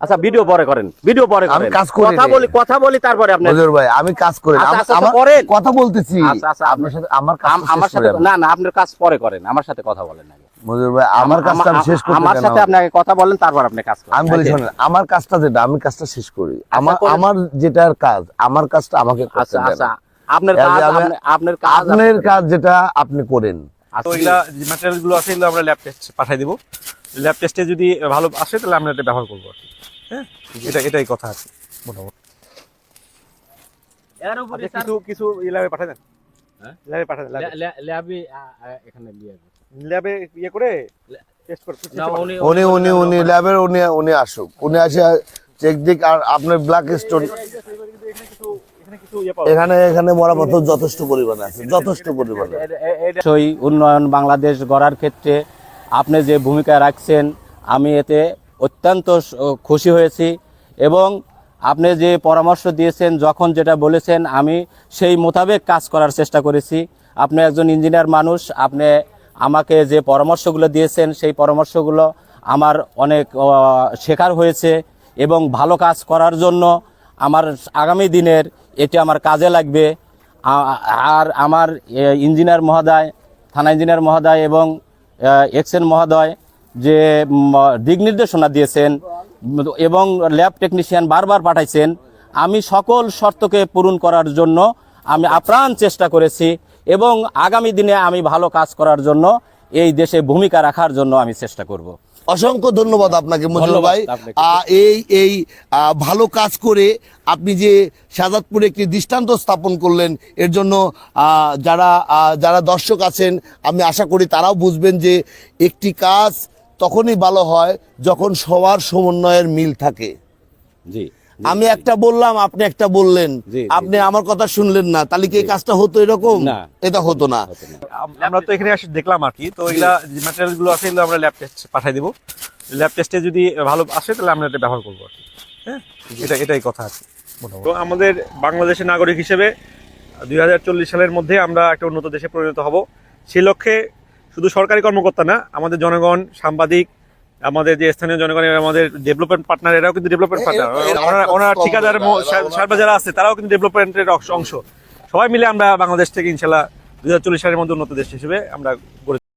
আচ্ছা ভিডিও পরে করেন ভিডিও পরে আমি কাজ করি কথা। বলি কথা বলি তারপরে আপনি মজুর ভাই আমি কাজ করি। আচ্ছা, আমার- আচ্ছা, করেন। কথা বলতেছি। আচ্ছা, আচ্ছা, আপনার সাথে আমার কাজ আমার সাথে না না আপনার কাজ পরে করেন আমার সাথে কথা বলেন আগে। মজুর ভাই আমার কাজটা শেষ করতে আমার সাথে আপনাকে কথা বলেন তারপর আপনি কাজ করেন। আমি বলি আচ্ছা, আমার কাজটা যেটা আমি কাজটা শেষ করি। আমার যেটার কাজ আমার কাজটা আমাকে করতে আচ্ছা দেন। আচ্ছা আপনার কাজ আপনার কাজ আপনার কাজ যেটা আপনি করেন। আচ্ছা, তো এগুলা যে আছে এগুলো আমরা ল্যাব টেস্ট পাঠাই দিব। ল্যাব টেস্টে যদি ভালো আসে তাহলে আমরা এটা ব্যবহার করব আর কি। হ্যাঁ? এটা এটাই কথা আছে মোটামুটি। এর উপরে কিছু কিছু দেন? ল্যাবে ল্যাবে। এখানে নিয়ে ল্যাবে ইয়ে করে টেস্ট করে না, উনি- উনি উনি উনি ল্যাবের উনি উনি আসুক। উনি আসে চেক দিক আর আপনার ব্ল্যাক স্টোন এখানে কিছু ইয়ে পাওয়া এখানে এখানে মরামত যথেষ্ট পরিমাণে আছে যথেষ্ট পরিমাণে সেই উন্নয়ন বাংলাদেশ গড়ার ক্ষেত্রে আপনি যে ভূমিকা রাখছেন আমি এতে অত্যন্ত খুশি হয়েছি এবং আপনি যে পরামর্শ দিয়েছেন, যখন যেটা বলেছেন, আমি সেই মোতাবেক কাজ করার চেষ্টা করেছি। আপনি একজন ইঞ্জিনিয়ার মানুষ, আপনি আমাকে যে পরামর্শগুলো দিয়েছেন, সেই পরামর্শগুলো আমার অনেক শেখার হয়েছে এবং ভালো কাজ করার জন্য আমার আগামী দিনের এটি আমার কাজে লাগবে। আর আমার ইঞ্জিনিয়ার মহোদয়, থানা ইঞ্জিনিয়ার মহোদয় এবং এক্সেন মহোদয় যে দিক নির্দেশনা দিয়েছেন এবং ল্যাব টেকনিশিয়ান বারবার পাঠাইছেন আমি সকল শর্তকে পূরণ করার জন্য আমি আপ্রাণ চেষ্টা করেছি এবং আগামী দিনে আমি ভালো কাজ করার জন্য এই দেশে ভূমিকা রাখার জন্য আমি চেষ্টা করব। অসংখ্য ধন্যবাদ আপনাকে মজুর ভাই। এই এই ভালো কাজ করে আপনি যে সাজাদপুরে একটি দৃষ্টান্ত স্থাপন করলেন এর জন্য যারা যারা দর্শক আছেন আমি আশা করি তারাও বুঝবেন যে একটি কাজ তখনই ভালো হয় যখন সবার সমন্বয়ের মিল থাকে। জি আমি একটা বললাম আপনি একটা বললেন। আপনি আমার কথা শুনলেন না তাহলে কি এই কাজটা হতো এরকম? না। এটা হতো না। আমরা তো এখানে এসে দেখলাম আর কি তো এগুলা যে ম্যাটেরিয়ালগুলো আছে এগুলো আমরা ল্যাব টেস্ট পাঠাই দিব। ল্যাব টেস্টে যদি ভালো আসে তাহলে আমরা এটা ব্যবহার করব আর কি। হ্যাঁ? এটা এটাই কথা আছে তো আমাদের বাংলাদেশের নাগরিক হিসেবে দুই হাজার চল্লিশ সালের মধ্যে আমরা একটা উন্নত দেশে পরিণত হব। সেই লক্ষ্যে শুধু সরকারি কর্মকর্তা না আমাদের জনগণ সাংবাদিক আমাদের যে স্থানীয় জনগণ আমাদের ডেভেলপমেন্ট পার্টনার এরাও কিন্তু ডেভেলপমেন্ট পার্টনার ওনার ঠিকাদার সার্বা যারা আছে তারাও কিন্তু ডেভেলপমেন্টের অংশ সবাই মিলে আমরা বাংলাদেশ থেকে ইনশাল্লাহ দু সালের মধ্যে উন্নত দেশ হিসেবে আমরা গড়ে